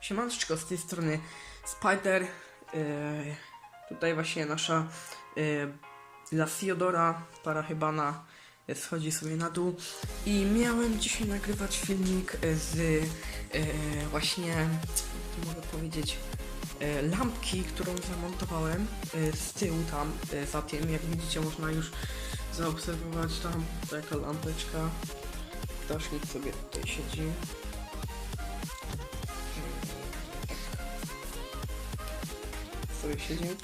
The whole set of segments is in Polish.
Siemanczko, z tej strony Spider. Yy, tutaj właśnie nasza yy, La Fiodora, parachybana, yy, schodzi sobie na dół. I miałem dzisiaj nagrywać filmik z yy, właśnie, co mogę powiedzieć, lampki, którą zamontowałem yy, z tyłu tam, yy, za tym. Jak widzicie, można już zaobserwować tam taka lampeczka. Ptasznik sobie tutaj siedzi. sobie siedzi.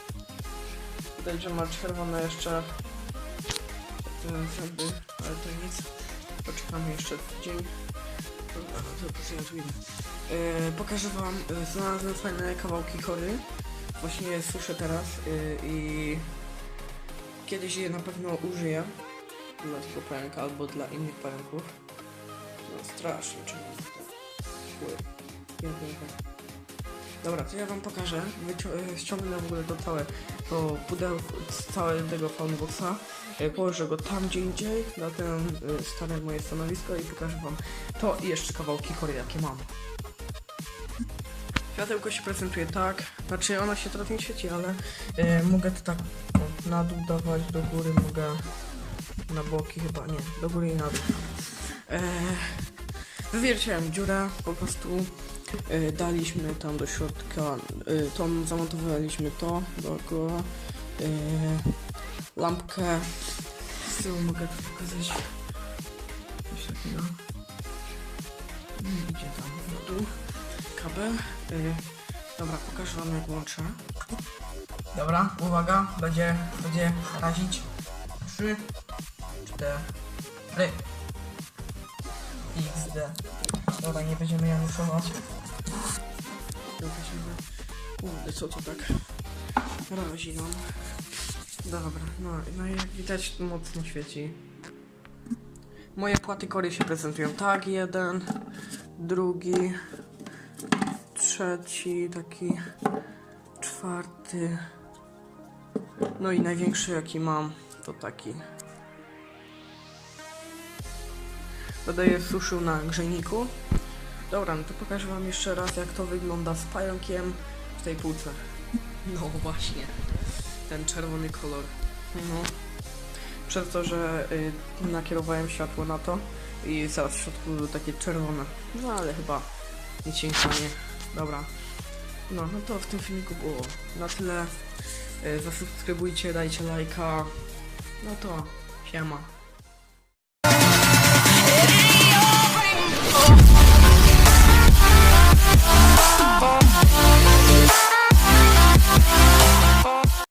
Widać, że ma czerwone jeszcze te zęby, ale to nic. Poczekamy jeszcze tydzień. Yy, Pokażę wam, yy, znalazłem fajne kawałki chory. Właśnie je suszę teraz yy, i kiedyś je na pewno użyję dla tego pająka albo dla innych pająków. No strasznie czerwone te szły. Piękne. Dobra, to ja wam pokażę. Wycią- e, ściągnę w ogóle to całe to pudełko z całego Foundboxa. E, Położę go tam gdzie indziej, na ten e, stare moje stanowisko i pokażę wam to i jeszcze kawałki kory jakie mam. Światełko się prezentuje tak, znaczy ona się trochę nie świeci, ale mogę to tak na dół dawać, do góry mogę, na boki chyba, nie, do góry i na dół. E, wywierciłem dziurę, po prostu daliśmy tam do środka, e, tą zamontowaliśmy to dookoła, e, lampkę, z tyłu mogę to pokazać, coś takiego, idzie tam. Na dół, kabel, e, dobra, pokażę wam jak łączę. Dobra, uwaga, będzie, będzie razić, trzy, cztery, XD. Dobra, nie będziemy januszować. Kurde, co to tak razi nam. Dobra, no, no jak widać mocno świeci. Moje płaty kory się prezentują tak, jeden, drugi, trzeci, taki, czwarty. No i największy jaki mam to taki. Będę je suszył na grzejniku. Dobra, no to pokażę wam jeszcze raz jak to wygląda z pająkiem w tej półce. No właśnie, ten czerwony kolor. No. Przez to, że y, nakierowałem światło na to i zaraz w środku takie czerwone. No ale chyba nic się nie stanie. Dobra. No, no to w tym filmiku było na tyle. Y, zasubskrybujcie, dajcie lajka. No to siema.